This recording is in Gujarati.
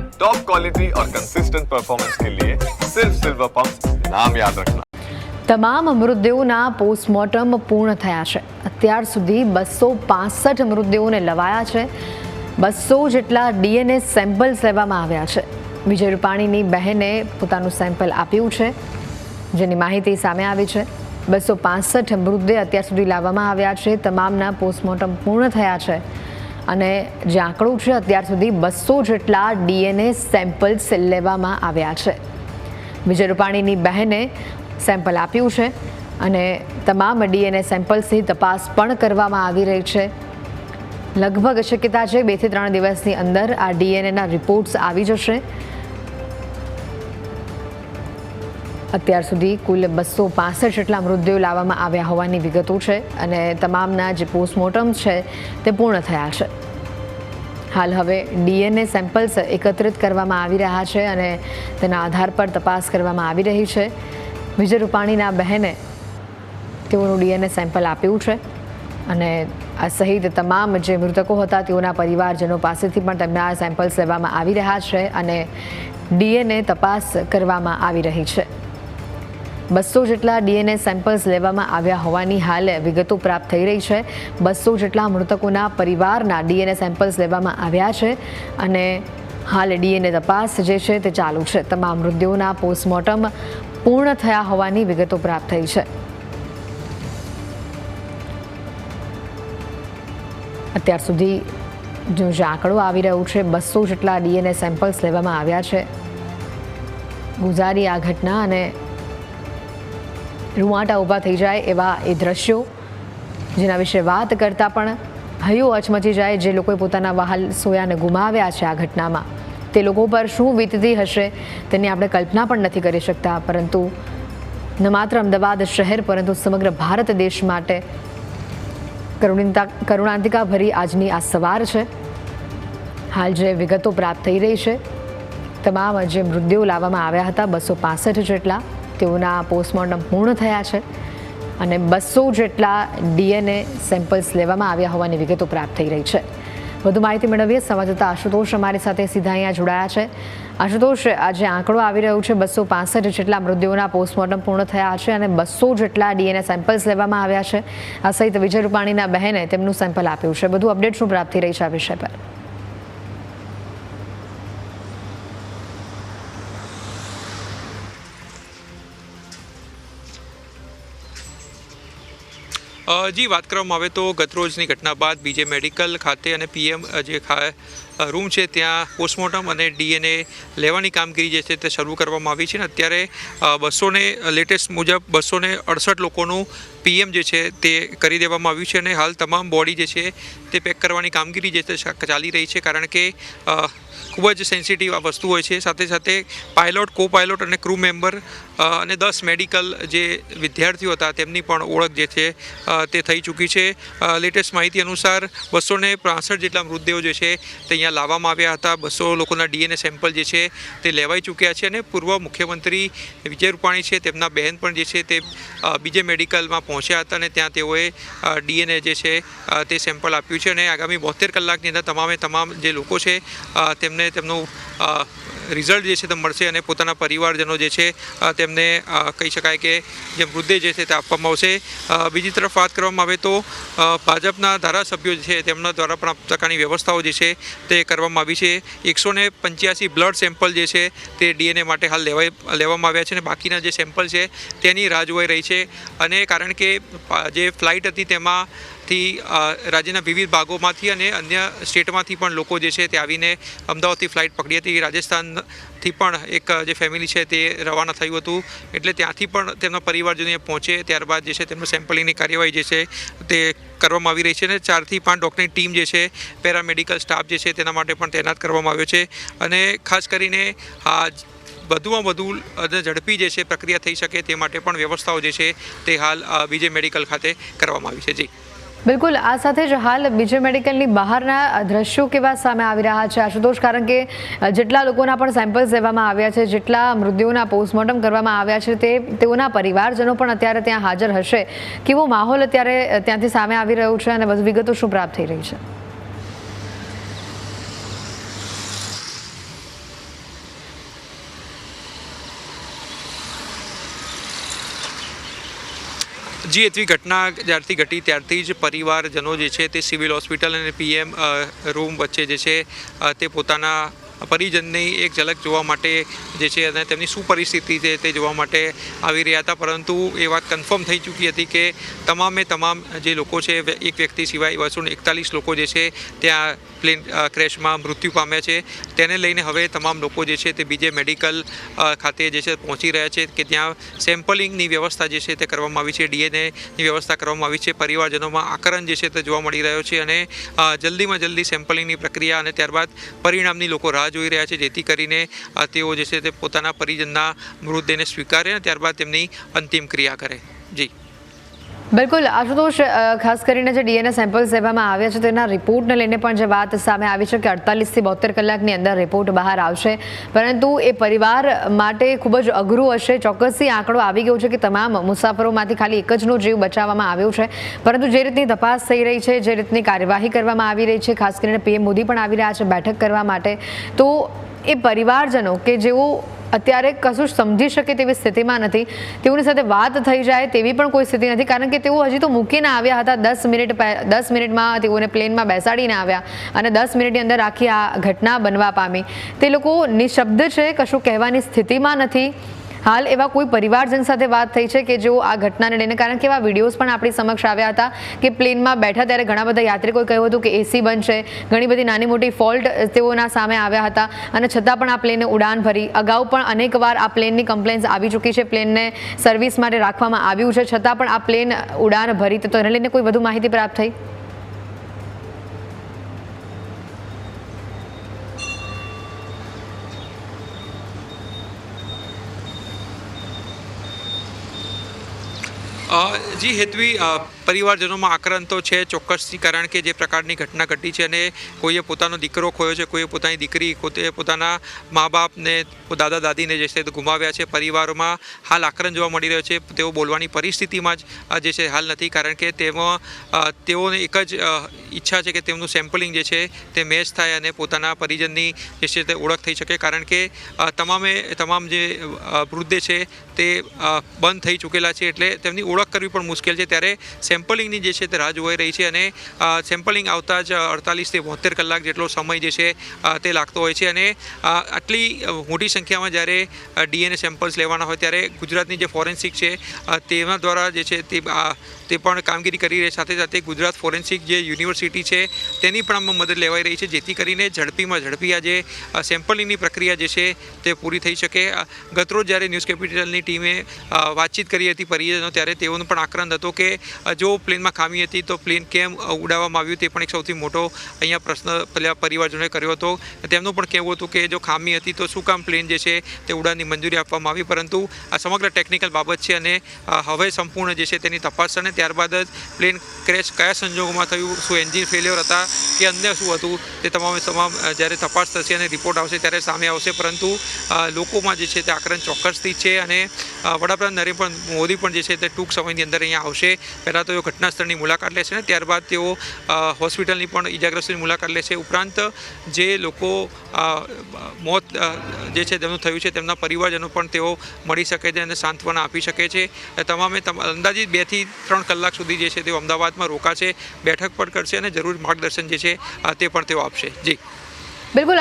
टॉप क्वालिटी और कंसिस्टेंट परफॉर्मेंस के लिए सिर्फ सिल्वर पंप नाम याद रखना તમામ મૃતદેહોના પોસ્ટમોર્ટમ પૂર્ણ થયા છે અત્યાર સુધી બસો પાસઠ મૃતદેહોને લવાયા છે બસો જેટલા ડીએનએ સેમ્પલ્સ લેવામાં આવ્યા છે વિજય રૂપાણીની બહેને પોતાનું સેમ્પલ આપ્યું છે જેની માહિતી સામે આવી છે બસો પાસઠ મૃતદેહ અત્યાર સુધી લાવવામાં આવ્યા છે તમામના પોસ્ટમોર્ટમ પૂર્ણ થયા છે અને જે આંકડો છે, અત્યાર સુધી બસો જેટલા ડીએનએ સેમ્પલ્સ લેવામાં આવ્યા છે. વિજય રૂપાણીની બહેને સેમ્પલ આપ્યું છે અને તમામ ડીએનએ સેમ્પલ્સની તપાસ પણ કરવામાં આવી રહી છે. લગભગ શક્યતા છે બેથી ત્રણ દિવસની અંદર આ ડીએનએના રિપોર્ટ્સ આવી જશે. અત્યાર સુધી કુલ બસો પાસઠ જેટલા મૃતદેહો લાવવામાં આવ્યા હોવાની વિગતો છે અને તમામના જે પોસ્ટમોર્ટમ છે તે પૂર્ણ થયા છે. હાલ હવે ડીએનએ સેમ્પલ્સ એકત્રિત કરવામાં આવી રહ્યા છે અને તેના આધાર પર તપાસ કરવામાં આવી રહી છે. વિજય રૂપાણીના બહેને તેઓનું ડીએનએ સેમ્પલ આપ્યું છે અને આ સહિત તમામ જે મૃતકો હતા તેઓના પરિવારજનો પાસેથી પણ તેમના સેમ્પલ્સ લેવામાં આવી રહ્યા છે અને ડીએનએ તપાસ કરવામાં આવી રહી છે. બસો જેટલા ડીએનએ સેમ્પલ્સ લેવામાં આવ્યા હોવાની હાલ વિગતો પ્રાપ્ત થઈ રહી છે. બસો જેટલા મૃતકોના પરિવારના ડીએનએ સેમ્પલ્સ લેવામાં આવ્યા છે અને હાલ ડીએનએ તપાસ જે છે તે ચાલુ છે. તમામ મૃતદેહોના પોસ્ટમોર્ટમ પૂર્ણ થયા હોવાની વિગતો પ્રાપ્ત થઈ છે. અત્યાર સુધી જો જે આંકડો આવી રહ્યો છે. બસો જેટલા ડીએનએ સેમ્પલ્સ લેવામાં આવ્યા છે. ગુજારી આ ઘટના અને રૂવાટા ઊભા થઈ જાય એવા એ દ્રશ્યો, જેના વિશે વાત કરતાં પણ હૈયો અચમચી જાય જે લોકોએ પોતાના વહાલ સોયાને ગુમાવ્યા છે આ ઘટનામાં. તે લોકો પર શું વીતતી હશે તેની આપણે કલ્પના પણ નથી કરી શકતા, પરંતુ ન માત્ર અમદાવાદ શહેર, પરંતુ સમગ્ર ભારત દેશ માટે કરુણિંતા કરુણાંતિકા ભરી આજની આ સવાર છે. હાલ જે વિગતો પ્રાપ્ત થઈ રહી છે, તમામ જે મૃતદેહો લાવવામાં આવ્યા હતા, બસો પાસઠ જેટલા. તેઓના પોસ્ટમોર્ટમ પૂર્ણ થયા છે અને બસો જેટલા ડીએનએ સેમ્પલ્સ લેવામાં આવ્યા હોવાની વિગતો પ્રાપ્ત થઈ રહી છે. વધુ માહિતી મેળવીએ સંવાદદાતા આશુતોષ અમારી સાથે સીધા અહીંયા જોડાયા છે. આશુતોષ, આજે આંકડો આવી રહ્યો છે, બસો પાસઠ જેટલા મૃતદેહોના પોસ્ટમોર્ટમ પૂર્ણ થયા છે અને બસો જેટલા ડીએનએ સેમ્પલ્સ લેવામાં આવ્યા છે. આ સહિત વિજય રૂપાણીના બહેને તેમનું સેમ્પલ આપ્યું છે. બધું અપડેટ શું પ્રાપ્તિ રહી છે આ વિષય પર? જી, વાત કરવામાં આવે તો ગતરોજની ઘટના બાદ બીજે મેડિકલ ખાતે અને પીએમ જે રૂમ છે, ત્યાં પોસ્ટમોર્ટમ અને ડીએનએ લેવાની કામગીરી જે છે તે શરૂ કરવામાં આવી છે ને અત્યારે બસોને, લેટેસ્ટ મુજબ બસોને અડસઠ લોકોનું પીએમ જે છે તે કરી દેવામાં આવ્યું છે અને હાલ તમામ બોડી જે છે તે પેક કરવાની કામગીરી જે છે ચાલી રહી છે કારણ કે ખૂબ જ સેન્સિટિવ આ વસ્તુ હોય છે. સાથે સાથે પાયલોટ કો પાયલોટ અને ક્રૂ મેમ્બર અને દસ મેડિકલ જે વિદ્યાર્થીઓ હતા તેમની પણ ઓળખ જે છે તે થઈ ચૂકી છે. લેટેસ્ટ માહિતી અનુસાર બસો ને જેટલા મૃતદેહો જે છે તે અહીંયા લાવવામાં આવ્યા હતા. બસો લોકોના ડીએનએ સેમ્પલ જે છે તે લેવાઈ ચૂક્યા છે અને પૂર્વ મુખ્યમંત્રી વિજય રૂપાણી છે તેમના બહેન પણ જે છે તે બીજે મેડિકલમાં પહોંચ્યા હતા અને ત્યાં તેઓએ ડીએનએ જે છે તે સેમ્પલ આપ્યું છે અને આગામી બોતેર કલાકની અંદર તમામે તમામ જે લોકો છે અ, તેમને તેમનું રિઝલ્ટ જે છે તે મળશે અને પોતાના પરિવારજનો જે છે તેમને કહી શકાય કે જે મૃતદેહ જે છે તે આપવામાં આવશે. બીજી તરફ વાત કરવામાં આવે તો ભાજપના ધારાસભ્યો છે તેમના દ્વારા પણ આ પ્રકારની વ્યવસ્થાઓ જે છે તે કરવામાં આવી છે. એકસો પંચ્યાસી બ્લડ સેમ્પલ જે છે તે ડીએનએ માટે હાલ લેવાય, લેવામાં આવ્યા છે અને બાકીના જે સેમ્પલ છે તેની રાહ જોવાઈ રહી છે. અને કારણ કે જે ફ્લાઇટ હતી તેમાં થી રાજ્યના વિવિધ ભાગોમાંથી અને અન્ય સ્ટેટમાંથી પણ લોકો જે છે તે આવીને અમદાવાદથી ફ્લાઇટ પકડી હતી. રાજસ્થાનથી પણ એક જે ફેમિલી છે તે રવાના થયું હતું. એટલે ત્યાંથી પણ તેમના પરિવારજનો પહોંચે, ત્યારબાદ જે છે તેમનું સેમ્પલિંગની કાર્યવાહી જે છે તે કરવામાં આવી રહી છે અને ચારથી પાંચ ડૉક્ટરની ટીમ જે છે પેરામેડિકલ સ્ટાફ જે છે તેના માટે પણ તૈનાત કરવામાં આવ્યો છે. અને ખાસ કરીને આ વધુમાં વધુ અને ઝડપી જે છે પ્રક્રિયા થઈ શકે તે માટે પણ વ્યવસ્થાઓ જે છે તે હાલ વિજય મેડિકલ ખાતે કરવામાં આવી છે. જી. બિલકુલ, આ સાથે જ હાલ બીજે મેડિકલની બહારના દ્રશ્યો કેવા સામે આવી રહ્યા છે? આશુતોષ, કારણ કે જેટલા લોકોના પણ સેમ્પલ્સ લેવામાં આવ્યા છે, જેટલા મૃત્યુઓના પોસ્ટમોર્ટમ કરવામાં આવ્યા છે, તે, તેઓના પરિવારજનો પણ અત્યારે ત્યાં હાજર હશે. કેવો માહોલ અત્યારે ત્યાંથી સામે આવી રહ્યો છે અને વધુ વિગતો શું પ્રાપ્ત થઈ રહી છે? જી, એટલી ઘટના જ્યારથી ઘટી, ત્યારથી જ પરિવારજનો જે છે તે સિવિલ હોસ્પિટલ અને પીએમ રૂમ વચ્ચે જે છે તે પોતાના પરિજનની એક ઝલક જોવા માટે જે છે અને તેમની શું પરિસ્થિતિ છે તે જોવા માટે આવી રહ્યા હતા. પરંતુ એ વાત કન્ફર્મ થઈ ચૂકી હતી કે તમામે તમામ જે લોકો છે, એક વ્યક્તિ સિવાય બસો એકતાલીસ લોકો જે છે, ત્યાં પ્લેન ક્રેશમાં મૃત્યુ પામ્યા છે. તેને લઈને હવે તમામ લોકો જે છે તે બીજે મેડિકલ ખાતે જે છે પહોંચી રહ્યા છે કે ત્યાં સેમ્પલિંગની વ્યવસ્થા જે છે તે કરવામાં આવી છે, ડીએનએની વ્યવસ્થા કરવામાં આવી છે. પરિવારજનોમાં આકરણ જે છે તે જોવા મળી રહ્યો છે અને જલ્દીમાં જલ્દી સેમ્પલિંગની પ્રક્રિયા અને ત્યારબાદ પરિણામની લોકો રાહ જોઈ રહ્યા છે. જેથી કરીને તેઓ જે છે તે પોતાના પરિજનના મૃતદેહને સ્વીકારે અને ત્યારબાદ તેમની અંતિમ ક્રિયા કરે. જી. બિલકુલ, આશુતોષ ખાસ કરીને જે ડીએનએ સેમ્પલ્સ લેવામાં આવ્યા છે, તેના રિપોર્ટને લઈને પણ જે વાત સામે આવી છે કે અડતાલીસથી બોતેર કલાકની અંદર રિપોર્ટ બહાર આવશે. પરંતુ એ પરિવાર માટે ખૂબ જ અઘરું હશે. ચોક્કસથી આંકડો આવી ગયો છે કે તમામ મુસાફરોમાંથી ખાલી એક જનો જીવ બચાવવામાં આવ્યો છે. પરંતુ જે રીતની તપાસ થઈ રહી છે, જે રીતની કાર્યવાહી કરવામાં આવી રહી છે, ખાસ કરીને પીએમ મોદી પણ આવી રહ્યા છે બેઠક કરવા માટે, તો એ પરિવારજનો કે જેઓ અત્યારે કશું સમજી શકે તેવી સ્થિતિમાં નથી. તેઓની સાથે વાત થઈ જાય તેવી પણ કોઈ સ્થિતિ નથી. કારણ કે તેઓ હજી તો મૂકીને આવ્યા હતા. દસ મિનિટ દસ મિનિટમાં તેઓને પ્લેનમાં બેસાડીને આવ્યા અને દસ મિનિટની અંદર આખી આ ઘટના બનવા પામી. તે લોકો નિશબ્દ છે, કશું કહેવાની સ્થિતિમાં નથી. હાલ એવા કોઈ પરિવારજન સાથે વાત થઈ છે કે જેઓ આ ઘટનાને લઈને, કારણ કે એવા વિડીયોઝ પણ આપણી સમક્ષ આવ્યા હતા કે પ્લેનમાં બેઠા ત્યારે ઘણા બધા યાત્રિકોએ કહ્યું હતું કે એસી બંધ છે, ઘણી બધી નાની મોટી ફોલ્ટ તેઓના સામે આવ્યા હતા અને છતાં પણ આ પ્લેને ઉડાન ભરી. અગાઉ પણ અનેકવાર આ પ્લેનની કમ્પ્લેન્સ આવી ચૂકી છે, પ્લેનને સર્વિસ માટે રાખવામાં આવ્યું છે. છતાં પણ આ પ્લેન ઉડાન ભરી. તો એને લઈને કોઈ વધુ માહિતી પ્રાપ્ત થઈ? જી હેતવી પરિવારજનોમાં આક્રંદ તો છે ચોક્કસથી, કારણ કે જે પ્રકારની ઘટના ઘટી છે અને કોઈએ પોતાનો દીકરો ખોયો છે, કોઈએ પોતાની દીકરી પોતે પોતાના મા બાપને, દાદા દાદીને જે છે ગુમાવ્યા છે. પરિવારોમાં હાલ આક્રંત જોવા મળી રહ્યો છે. તેઓ બોલવાની પરિસ્થિતિમાં જ જે છે હાલ નથી, કારણ કે તેમાં તેઓને એક જ ઈચ્છા છે કે તેમનું સેમ્પલિંગ જે છે તે મેચ થાય અને પોતાના પરિજનની જે છે તે ઓળખ થઈ શકે. કારણ કે તમામે, તમામ જે વૃદ્ધે છે તે બંધ થઈ ચૂકેલા છે, એટલે તેમની ઓળખ કરવી પણ મુશ્કેલ છે. ત્યારે સેમ્પલિંગની જે છે તે રાહ જોવાઈ રહી છે અને સેમ્પલિંગ આવતા જ અડતાલીસથી બોતેર કલાક જેટલો સમય જે છે તે લાગતો હોય છે અને આટલી મોટી સંખ્યામાં જ્યારે ડીએનએ સેમ્પલ્સ લેવાના હોય ત્યારે ગુજરાતની જે ફોરેન્સિક છે તેના દ્વારા જે છે તે તે પણ કામગીરી કરી રહી સાથે સાથે ગુજરાત ફોરેન્સિક જે યુનિવર્સિટી છે, તેની પણ આમાં મદદ લેવાઈ રહી છે, જેથી કરીને ઝડપીમાં ઝડપી આ જે સેમ્પલિંગની પ્રક્રિયા જે છે તે પૂરી થઈ શકે. ગતરોજ જ્યારે ન્યૂઝ કેપિટલની ટીમે વાતચીત કરી હતી પરિજનો ત્યારે તેઓનો પણ આક્રંદ હતો કે જો પ્લેનમાં ખામી હતી તો પ્લેન કેમ ઉડાવવામાં આવ્યું તે પણ એક સૌથી મોટો અહીંયા પ્રશ્ન પેલા પરિવારજનોએ કર્યો હતો. તેમનું પણ કહેવું હતું કે જો ખામી હતી તો શું કામ પ્લેન જે છે તે ઉડાનની મંજૂરી આપવામાં આવી. પરંતુ આ સમગ્ર ટેકનિકલ બાબત છે અને હવે સંપૂર્ણ જે છે તેની તપાસ અને ત્યારબાદ જ પ્લેન ક્રેશ કયા સંજોગોમાં થયું, શું એન્જિન ફેલ્યોર હતા, કે અન્ય શું હતું, તે તમામે તમામ જ્યારે તપાસ થશે અને રિપોર્ટ આવશે ત્યારે સામે આવશે. પરંતુ લોકોમાં જે છે તે આક્રમણ ચોક્કસથી છે અને વડાપ્રધાન નરેન્દ્ર મોદી પણ જે છે તે ટૂંક સમયની અંદર અહીંયા આવશે. પહેલાં તેઓ ઘટનાસ્થળની મુલાકાત લેશે અને ત્યારબાદ તેઓ હોસ્પિટલની પણ ઈજાગ્રસ્તની મુલાકાત લેશે ઉપરાંત, જે લોકો મોત જે છે તેમનું થયું છે તેમના પરિવારજનો પણ તેઓ મળી શકે છે અને સાંત્વના આપી શકે છે. તમામે તમ- અંદાજિત બેથી ત્રણ કલાક સુધી જે છે તેઓ અમદાવાદમાં રોકાશે, બેઠક પણ કરશે અને જરૂર માર્ગદર્શન જે છે તે પણ તેઓ આપશે. જી. બિલકુલ